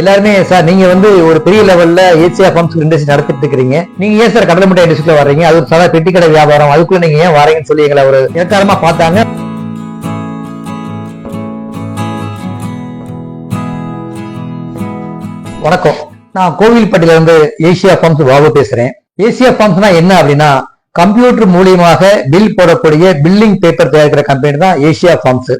எல்லாருமே சார் நீங்க வந்து ஒரு பெரிய லெவல்ல ஏசியா பம்ப்ஸ் இண்டஸ்ட்ரி நடத்திட்டு இருக்கீங்க நீங்க ஏன் சார் கடலை முட்டை இண்டஸ்ட்ரியில வர்றீங்க? அது ஒரு சாதா பெட்டி கடை வியாபாரம். அதுக்குள்ள நீங்க ஏன் வரீங்கன்னு சொல்லி எங்களை ஒரு இலக்காரமா பார்த்தாங்க. வணக்கம். நான் கோவில்பட்டியில இருந்து ஏசியா பம்ப்ஸ் பாபு பேசுறேன். ஏசியா பம்ப்ஸ்னா என்ன அப்படின்னா கம்ப்யூட்டர் மூலியமாக பில் போடக்கூடிய பில்லிங் பேப்பர் தயாரிக்கிற கம்பெனி தான் ஏசியா பம்ப்ஸ்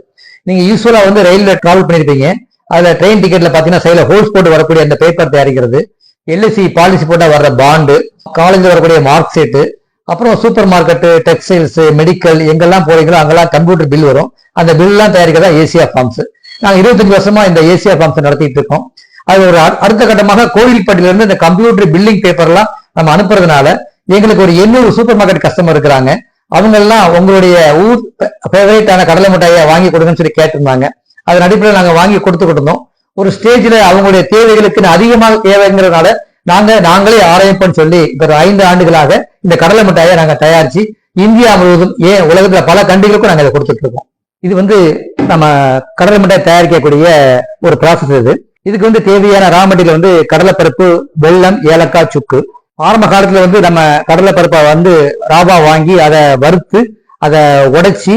நீங்க யூஸ்வலா வந்து ரயில்ல டிராவல் பண்ணிருப்பீங்க. அதில் ட்ரெயின் டிக்கெட்டில் பார்த்தீங்கன்னா சைடில் ஹோல்ஸ் போட்டு வரக்கூடிய அந்த பேப்பர் தயாரிக்கிறது எல்ஐசி பாலிசி போட்டால் வர்ற பாண்டு காலேஜில் வரக்கூடிய மார்க் ஷீட்டு அப்புறம் சூப்பர் மார்க்கெட்டு டெக்ஸ்டைல்ஸ் மெடிக்கல் எங்கெல்லாம் போறீங்களோ அங்கெல்லாம் கம்ப்யூட்டர் பில் வரும். அந்த பில்லாம் தயாரிக்கிறதா ஏசியா ஃபார்ம்ஸ் நாங்கள் இருபத்தஞ்சு வருஷமா இந்த ஏசியா ஃபார்ம்ஸ் நடத்திட்டு இருக்கோம். அது ஒரு அ- அடுத்த கட்டமாக கோவில்பட்டியிலிருந்து இந்த கம்ப்யூட்டர் பில்லிங் பேப்பர்லாம் நம்ம அனுப்புறதுனால எங்களுக்கு ஒரு எண்ணூறு சூப்பர் மார்க்கெட் கஸ்டமர் இருக்கிறாங்க. அவங்க எல்லாம் உங்களுடைய ஊர் ஃபேவரேட்டான கடலை மிட்டாயை வாங்கி கொடுங்கன்னு சொல்லி கேட்டிருந்தாங்க. அதன் அடிப்படையில் நாங்கள் வாங்கி கொடுத்துக்கிட்டு இருந்தோம். ஒரு ஸ்டேஜில் அவங்களுடைய தேவைகளுக்கு அதிகமாக தேவைங்கிறதுனால நாங்க நாங்களே ஆராய்ப்போம்னு சொல்லி இப்ப ஒரு ஐந்து ஆண்டுகளாக இந்த கடலை மிட்டாயை நாங்க தயாரிச்சு இந்தியா முழுவதும் ஏன் உலகத்துல பல கண்டிகளுக்கும் நாங்க இதை கொடுத்துட்டு இருக்கோம். இது வந்து நம்ம கடலை மிட்டாய் தயாரிக்கக்கூடிய ஒரு ப்ராசஸ் இது. இதுக்கு வந்து தேவையான ரா மெட்டீரியல் வந்து கடலைப்பருப்பு வெள்ளம் ஏலக்காய் சுக்கு. ஆரம்ப காலத்துல வந்து நம்ம கடலைப்பருப்பை வந்து ராபா வாங்கி அதை வறுத்து அதை உடைச்சி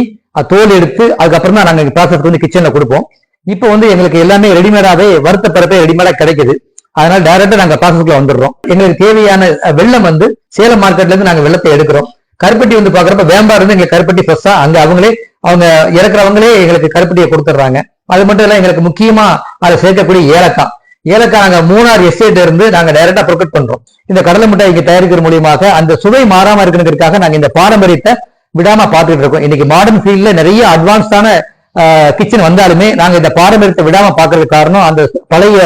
தோல் எடுத்து அதுக்கப்புறம் தான் நாங்கள் ப்ராசஸ்க்கு வந்து கிச்சன்ல கொடுப்போம். இப்போ வந்து எங்களுக்கு எல்லாமே ரெடிமேடாவே வறுத்த பருப்பே ரெடிமேடா கிடைக்குது. அதனால டைரக்டா நாங்க ப்ராசஸ்க்குள்ள வந்துடுறோம். எங்களுக்கு தேவையான வெள்ளம் வந்து சேலம் மார்க்கெட்ல இருந்து நாங்க வெள்ளத்தை எடுக்கிறோம். கருப்பட்டி வந்து பாக்குறப்ப வேம்பார் இருந்து எங்களுக்கு கருப்பட்டி ஃப்ரெஷ்ஷா அங்க அவங்களே அவங்க இறக்குறவங்களே எங்களுக்கு கருப்பட்டியை கொடுத்துட்றாங்க. அது மட்டும் இல்ல எங்களுக்கு முக்கியமா அதை சேர்க்கக்கூடிய ஏலக்காய். ஏலக்காய் நாங்க மூணார் எஸ்டேட் இருந்து நாங்க டைரக்டா ப்ரொக்கட் பண்றோம். இந்த கடலை மிட்டாய் இங்க தயாரிக்கிற மூலியமாக அந்த சுவை மாறாம இருக்கிறதுக்காக நாங்க இந்த பாரம்பரியத்தை விடாம பார்த்துட்டு இருக்கோம் இன்னைக்கு மாடர்ன் ஃபீல்ட்ல நிறைய அட்வான்ஸ்டான கிச்சன் வந்தாலுமே நாங்க இந்த பாரம்பரியத்தை விடாம பார்க்கறதுக்கு காரணம் அந்த பழைய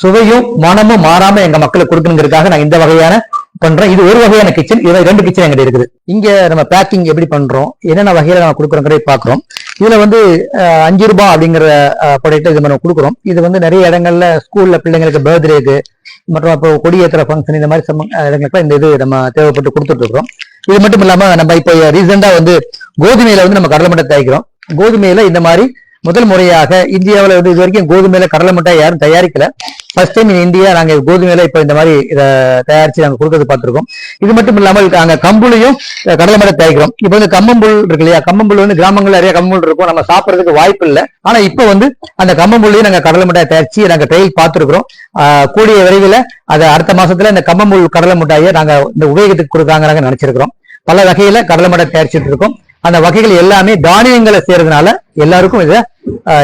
சுவையும் மனமும் மாறாம எங்க மக்களுக்கு கொடுக்கணுங்கிறதுக்காக நாங்க இந்த வகையான பண்றோம் இது ஒரு வகையான கிச்சன் இதுல ரெண்டு கிச்சன் எங்கிட்ட இருக்குது. இங்க நம்ம பேக்கிங் எப்படி பண்றோம் என்னென்ன வகையில நம்ம கொடுக்குறோங்கிறத பாக்குறோம் இதுல வந்து அஞ்சு ரூபாய் அப்படிங்கிற ப்ராடக்ட் இது நம்ம கொடுக்குறோம். இது வந்து நிறைய இடங்கள்ல ஸ்கூல்ல பிள்ளைங்களுக்கு பர்த்டேக்கு மற்றும் இப்போ கொடியேற்ற ஃபங்க்ஷன் இந்த மாதிரி சம்ம- இடங்களுக்கு இந்த இது நம்ம தேவைப்பட்டு கொடுத்துட்டு இருக்கிறோம். இது மட்டும் இல்லாம நம்ம இப்போ ரீசெண்டா வந்து கோதுமையில வந்து நம்ம கடலை மட்டும் தயாரிக்கிறோம் கோதுமையில இந்த மாதிரி முதல் முறையாக இந்தியாவில் வந்து இது வரைக்கும் கோதுமையில கடலை மிட்டாய் யாரும் தயாரிக்கல. ஃபர்ஸ்ட் டைம் இன் இந்தியா நாங்க கோதுமையில இப்போ இந்த மாதிரி இதை தயாரிச்சு நாங்க கொடுக்கறது பார்த்திருக்கோம். இது மட்டும் இல்லாமல் நாங்க கம்புலையும் கடலை மிட்டாய் தயாரிக்கிறோம். இப்போ வந்து கம்மம்புல் இருக்கு இல்லையா? கம்மம்புல் வந்து கிராமங்கள்ல நிறைய கம்மம்புல் இருக்கும். நம்ம சாப்பிடுறதுக்கு வாய்ப்பு இல்லை. ஆனா இப்போ வந்து அந்த கம்மம்புல்லையும் நாங்க கடலை மிட்டாய் தயாரிச்சு நாங்க ட்ரையல் பார்த்திருக்கிறோம். கூடிய விரைவில் அதை அடுத்த மாசத்துல இந்த கம்மம்புல் கடலை மிட்டாயை நாங்க இந்த உபயோகத்துக்கு கொடுக்காங்க நாங்க நினைச்சிருக்கிறோம். பல வகையில கடலை மிட்டாய் தயாரிச்சுட்டு இருக்கோம். அந்த வகைகள் எல்லாமே தானியங்களை செய்யறதுனால எல்லாருக்கும் இதை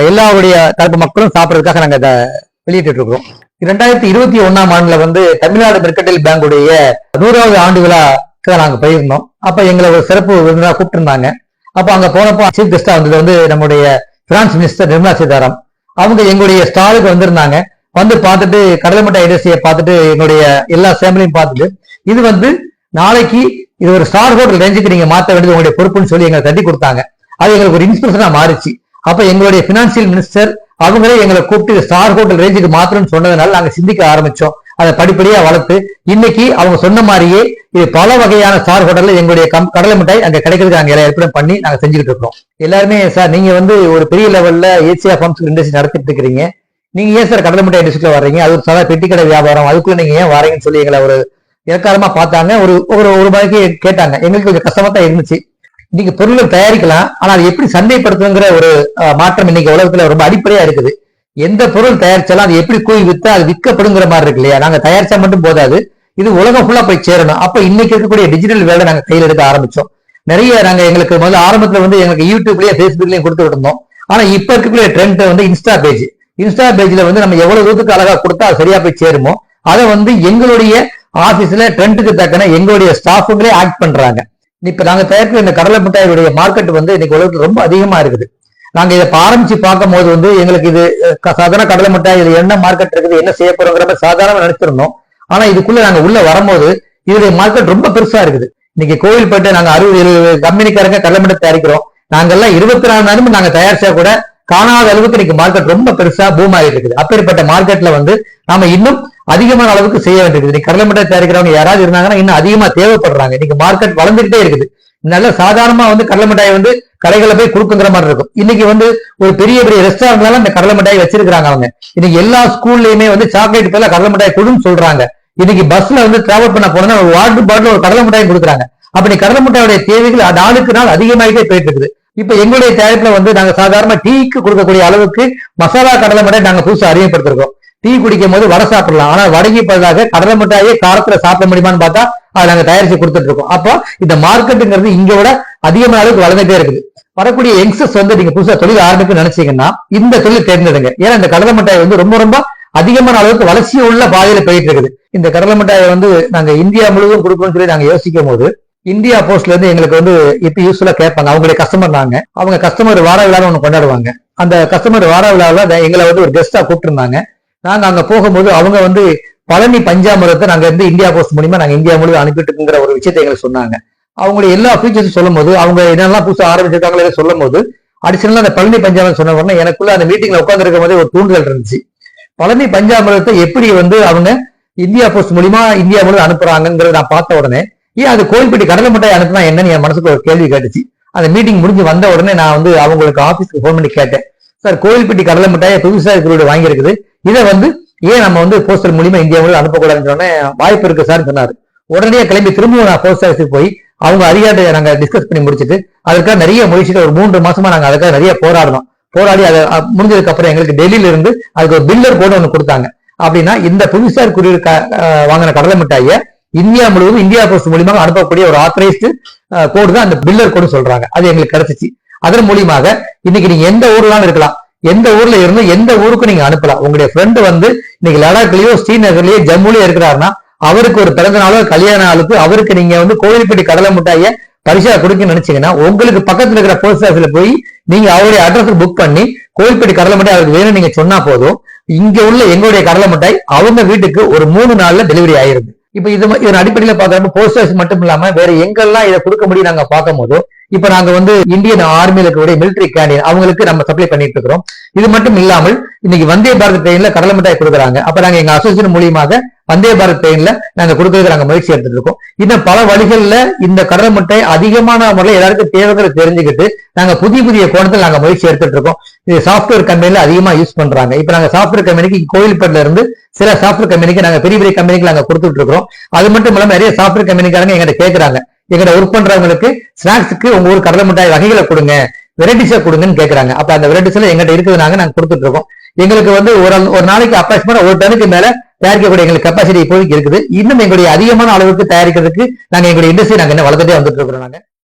எல்லாருடைய தரப்பு மக்களும் சாப்பிடறதுக்காக நாங்க இதை வெளியிட்டு இருக்கிறோம். இரண்டாயிரத்தி இருபத்தி ஒன்னாம் ஆண்டுல வந்து தமிழ்நாடு மெர்கடைல் பேங்குடைய நூறாவது ஆண்டு விழா நாங்க போயிருந்தோம். அப்ப எங்களை ஒரு சிறப்பு விருந்தினரா கூப்பிட்டிருந்தாங்க. அப்ப அங்க போனப்போ சீஃப் கெஸ்டா வந்தது வந்து நம்முடைய பிரான்ஸ் மினிஸ்டர் நிர்மலா சீதாராம். அவங்க எங்களுடைய ஸ்டாலுக்கு வந்திருந்தாங்க. வந்து பார்த்துட்டு கடலமட்ட மிட்டாய் பார்த்துட்டு எங்களுடைய எல்லா சேம்பளையும் பார்த்துட்டு இது வந்து நாளைக்கு இது ஒரு ஸ்டார் ஹோட்டல் ரேஞ்சுக்கு நீங்க மாத்த வேண்டியது உங்களுடைய பொறுப்புன்னு சொல்லி எங்களை தட்டி கொடுத்தாங்க. அது எங்களுக்கு ஒரு இன்ஸ்பிரேஷனா மாறிச்சு. அப்ப எங்களுடைய பினான்சியல் மினிஸ்டர் அவங்களே எங்களை கூப்பிட்டு ஸ்டார் ஹோட்டல் ரேஞ்சுக்கு மாத்தணும்னு சொன்னதுனால நாங்க சிந்திக்க ஆரம்பிச்சோம். அதை படிப்படியா வளர்த்து இன்னைக்கு அவங்க சொன்ன மாதிரியே இது பல வகையான ஸ்டார் ஹோட்டல்ல எங்களுடைய கம் கடலை மிட்டாய் அங்க கிடைக்கிறதுக்கு நாங்க எல்லா பண்ணி நாங்க செஞ்சுக்கிட்டு இருக்கோம் எல்லாருமே சார் நீங்க வந்து ஒரு பெரிய லெவல்ல ஏசியா ஃபார்ம்ஸ் இண்டஸ்ட்ரி நடத்திட்டு இருக்கிறீங்க. நீங்க ஏன் சார் கடலை மிட்டாய் இண்டஸ்ட்ரியில வர்றீங்க? அது ஒரு சாதா பெட்டி கடை வியாபாரம். அதுக்குள்ள நீங்க ஏன் வரீங்கன்னு சொல்லி எங்களை ஒரு இலக்காரமா பார்த்தாங்க? ஒரு ஒரு ஒரு மணிக்கு கேட்டாங்க. எங்களுக்கு கொஞ்சம் கஷ்டமா தான் இருந்துச்சு. இன்னைக்கு பொருள்கள் தயாரிக்கலாம். ஆனா அது எப்படி சந்தைப்படுத்துங்கிற ஒரு மாற்றம் இன்னைக்கு உலகத்துல ரொம்ப அடிப்படையா இருக்குது. எந்த பொருள் தயாரிச்சாலும் அது எப்படி கூய் வித்தா அது விற்கப்படுங்கிற மாதிரி இருக்கு இல்லையா? நாங்க தயாரிச்சா மட்டும் போதாது. இது உலகம் ஃபுல்லா போய் சேரணும். அப்ப இன்னைக்கு இருக்கக்கூடிய டிஜிட்டல் வேலை நாங்க கையில் எடுக்க ஆரம்பிச்சோம். நிறைய நாங்க எங்களுக்கு முதல்ல ஆரம்பத்துல வந்து எங்களுக்கு யூடியூப்லயே ஃபேஸ்புக்லயும் கொடுத்து விட்டுருந்தோம். ஆனா இப்ப இருக்கக்கூடிய ட்ரெண்ட் வந்து இன்ஸ்டா பேஜ் இன்ஸ்டா பேஜ்ல வந்து நம்ம எவ்வளவு தூரத்துக்கு அழகா கொடுத்தா அது சரியா போய் சேருமோ? அதை வந்து எங்களுடைய ஆபீஸ்ல ட்ரெண்டுக்கு தக்கன எங்களுடைய ஸ்டாஃபுங்களே ஆக்ட் பண்றாங்க. இப்ப நாங்க தயாரிக்கிற இந்த கடலை மிட்டாயுடைய மார்க்கெட் வந்து இன்னைக்கு உலகத்துல ரொம்ப அதிகமா இருக்குது. நாங்க இதை ஆரம்பிச்சு பார்க்கும் போது வந்து எங்களுக்கு இது சாதாரண கடலை மிட்டாய் இது என்ன மார்க்கெட் இருக்குது என்ன செய்ய போறோங்கிற சாதாரண நினைச்சிருந்தோம். ஆனா இதுக்குள்ள நாங்க உள்ள வரும்போது இதோடைய மார்க்கெட் ரொம்ப பெருசா இருக்குது. இன்னைக்கு கோவில்பேட்டை நாங்க அறுபது எழுபது கம்பெனிக்காரங்க கடலை மிட்டாய் தயாரிக்கிறோம். நாங்கெல்லாம் இருபத்தி நாலு நேரமும் நாங்க தயாரிச்சா கூட காணாத அளவுக்கு இன்னைக்கு மார்க்கெட் ரொம்ப பெருசா பூம் ஆகிட்டு இருக்குது. அப்பேற்பட்ட மார்க்கெட்ல வந்து நாம இன்னும் அதிகமான அளவுக்கு செய்ய வேண்டியது. இன்னைக்கு கடலை மிட்டாய் தயாரிக்கிறவங்க யாராவது இருந்தாங்கன்னா இன்னும் அதிகமா தேவைப்படுறாங்க. இன்னைக்கு மார்க்கெட் வளர்ந்துகிட்டே இருக்குது. நல்ல சாதாரணமா வந்து கடலை மிட்டாய் வந்து கடைகளை போய் கொடுக்குங்கிற மாதிரி இருக்கும். இன்னைக்கு வந்து ஒரு பெரிய பெரிய ரெஸ்டாரண்ட்லாம் இந்த கடலை மிட்டாய் வச்சிருக்காங்க அவங்க. இன்னைக்கு எல்லா ஸ்கூல்லயுமே வந்து சாக்லேட் பேர்ல கடலை மிட்டாய் கொடுன்னு சொல்றாங்க. இன்னைக்கு பஸ்ல வந்து டிராவல் பண்ண போனா ஒரு வாட்டர் பாட்டில் ஒரு கடலை மிட்டாய் கொடுக்குறாங்க. அப்படி கடலை மிட்டாயோட தேவைகள் அது நாளுக்கு நாள் அதிகமாகிட்டே போயிட்டு இருக்குது. இப்ப எங்களுடைய தயாரிப்புல வந்து நாங்க சாதாரண டீக்கு கொடுக்கக்கூடிய அளவுக்கு மசாலா கடலை மிட்டாய் நாங்க புதுசாக அறிமுகப்படுத்திருக்கோம். டீ குடிக்கும் போது வடை சாப்பிடலாம். ஆனா வடகி பதிலாக கடலை மிட்டாயே காரத்துல சாப்பிட முடியுமான்னு பார்த்தா அதை நாங்க தயாரிச்சு கொடுத்துட்டு இருக்கோம் அப்போ இந்த மார்க்கெட்டுங்கிறது இங்க விட அதிகமான அளவுக்கு வளர்ந்துட்டே இருக்குது. வரக்கூடிய யங்ஸ்டர்ஸ் வந்து நீங்க புதுசா தொழில் ஆரம்பிக்க நினைச்சீங்கன்னா இந்த தொழில் தேர்ந்தெடுங்க. ஏன்னா இந்த கடலை மிட்டாய் வந்து ரொம்ப ரொம்ப அதிகமான அளவுக்கு வளர்ச்சி உள்ள பாதையில போயிட்டு இருக்குது. இந்த கடலை மிட்டாயை வந்து நாங்க இந்தியா முழுவதும் கொடுக்கணும்னு சொல்லி நாங்க யோசிக்கும் போது இந்தியா போஸ்ட்ல இருந்து எங்களுக்கு வந்து இப்ப யூஸ்ஃபுல்லா கேட்பாங்க. அவங்களுடைய கஸ்டமர் நாங்க. அவங்க கஸ்டமர் வார விழான்னு ஒன்று கொண்டாடுவாங்க. அந்த கஸ்டமர் வார விழாவில் எங்களை வந்து ஒரு கெஸ்டா கூப்பிட்டுருந்தாங்க. நாங்க அங்க போகும்போது அவங்க வந்து பழனி பஞ்சாமிரத்தை நாங்க வந்து இந்தியா போஸ்ட் மூலியமா நாங்க இந்தியா மூலியம் அனுப்பிட்டு ஒரு விஷயத்தை எங்களுக்கு சொன்னாங்க. அவங்களுடைய எல்லா ஃபீச்சர்ஸும் சொல்லும் போது அவங்க என்னெல்லாம் புதுசாக ஆரம்பிச்சிருக்காங்களே சொல்லும் போது அடிஷனலா அந்த பழனி பஞ்சாமிரம் சொன்ன உடனே எனக்குள்ள அந்த மீட்டிங்ல உட்காந்துருக்கும் போதே ஒரு தூண்டுதல் இருந்துச்சு. பழனி பஞ்சாமிரத்தை எப்படி வந்து அவங்க இந்தியா போஸ்ட் மூலியமா இந்தியா மூலம் அனுப்புறாங்கிறத நான் பார்த்த உடனே ஏன் அது கோயில்பட்டி கடலை மிட்டாய் அனுப்புனா என்னன்னு என் மனசுக்கு ஒரு கேள்வி கேட்டுச்சு. அந்த மீட்டிங் முடிஞ்சு வந்த உடனே நான் வந்து அவங்களுக்கு ஆஃபீஸ்க்கு ஃபோன் பண்ணி கேட்டேன். சார் கோயில்பட்டி கடலை மிட்டாயை புதுசாக இருக்கிறோட வாங்கியிருக்குது. இதை வந்து ஏன் நம்ம வந்து போஸ்டர் மூலியமா இந்தியா அனுப்பக்கூடாதுன்னு சொன்னே வாய்ப்பு இருக்கு சார் சொன்னார். உடனே கிளம்பி திரும்பவும் நான் போஸ்ட் ஆஃபீஸுக்கு போய் அவங்க அதிகாரியை நாங்க டிஸ்கஸ் பண்ணி முடிச்சுட்டு அதுக்காக நிறைய முயற்சிகள் ஒரு மூன்று மாசமா நாங்க அதுக்காக நிறைய போராடணும் போராடி அதை முடிஞ்சதுக்கு அப்புறம் எங்களுக்கு டெல்லியில இருந்து அதுக்கு ஒரு பில்லர் போட்டு ஒன்று கொடுத்தாங்க. அப்படின்னா இந்த புவிசார் குறியீடு வாங்கின கடலை மிட்டாயை இந்தியா முழுவதும் இந்தியா போஸ்ட் மூலியமாக அனுப்பக்கூடிய ஒரு ஆத்தரைஸ்டு கோடு தான் அந்த பில்லர் கோடு சொல்றாங்க. அது எங்களுக்கு கிடைச்சிச்சு. அதன் மூலியமாக இன்னைக்கு நீங்க எந்த ஊர்லாம் இருக்கலாம். எந்த ஊர்ல இருந்து எந்த ஊருக்கு நீங்க அனுப்பலாம். உங்களுடைய ஃப்ரெண்டு வந்து இன்னைக்கு லடாக்லயோ ஸ்ரீநகர்லயோ ஜம்முலயோ இருக்கிறாருன்னா அவருக்கு ஒரு பிறந்த நாளோ கல்யாண நாளுக்கு அவருக்கு நீங்க வந்து கோவில்பட்டி கடலை முட்டாய பரிசா கொடுக்க நினைச்சீங்கன்னா உங்களுக்கு பக்கத்துல இருக்கிற போஸ்ட் ஆஃபீஸ்ல போய் நீங்க அவருடைய அட்ரஸ் புக் பண்ணி கோவில்பட்டி கடலை மிட்டாய் அவருக்கு வேணும் நீங்க சொன்னா போதும். இங்க உள்ள எங்களுடைய கடலை மிட்டாய் அவங்க வீட்டுக்கு ஒரு மூணு நாள்ல டெலிவரி ஆயிருது. இப்ப இது ம- இதன் அடிப்படையில பாக்குறப்ப மட்டும் இல்லாம வேற எங்கெல்லாம் இதை கொடுக்க முடியும் நாங்க பார்க்கும் போது இப்ப நாங்க வந்து இந்தியன் ஆர்மியில இருக்கக்கூடிய மிலிட்டரி கேண்டீன் அவங்களுக்கு நம்ம சப்ளை பண்ணிட்டு இருக்கிறோம் இது மட்டும் இல்லாமல் இன்னைக்கு வந்தே பாரத் ட்ரெயின்ல கடலை மிட்டாய் கொடுக்குறாங்க. அப்ப நாங்க எங்க அசோசியேஷன் மூலியமாக வந்தே பாரத் ட்ரெயின்ல நாங்க கொடுக்கறதுக்கு நாங்க முயற்சி எடுத்துட்டு இருக்கோம் இன்னும் பல வழிகள்ல இந்த கடலை மிட்டாய் அதிகமான முறையில் எல்லாருக்கும் தேவைகளை தெரிஞ்சுக்கிட்டு நாங்க புதிய புதிய கோணத்தில் நாங்க முயற்சி எடுத்துட்டு இருக்கோம் இது சாஃப்ட்வேர் கம்பெனில அதிகமா யூஸ் பண்றாங்க. இப்ப நாங்க சாஃப்ட்வேர் கம்பெனிக்கு கோயில்பேட்டில இருந்து சில சாஃப்ட்வேர் கம்பெனிக்கு நாங்க பெரிய பெரிய கம்பெனிக்கு நாங்க கொடுத்துட்டு இருக்கிறோம் அது மட்டும் இல்லாம நிறைய சாஃப்ட்வேர் கம்பெனிக்காரங்க எங்கிட்ட கேட்கறாங்க எங்கட ஒர்க் பண்றவங்களுக்கு ஸ்நாக்ஸுக்கு உங்க ஊர் கடலை மிட்டாய் வகைகளை கொடுங்க. வெரைட்டிஸா கொடுங்கன்னு கேட்கறாங்க அப்ப அந்த வெரைட்டிஸ் எல்லாம் எங்கிட்ட இருக்குதுனாங்க நாங்க கொடுத்துட்டு இருக்கோம். எங்களுக்கு வந்து ஒரு ஒரு நாளைக்கு அப்ராக்சிமேட்டா ஒரு டனுக்கு மேல தயாரிக்கக்கூடிய எங்களுக்கு கெப்பாசிட்டி இப்போதைக்கு இருக்குது. இன்னும் எங்களுடைய அதிகமான அளவுக்கு தயாரிக்கிறதுக்கு நாங்க எங்களுடைய இண்டஸ்ட்ரி நாங்க என்ன வளர்த்துட்டே வந்துட்டு இருக்கிறோம் நாங்க.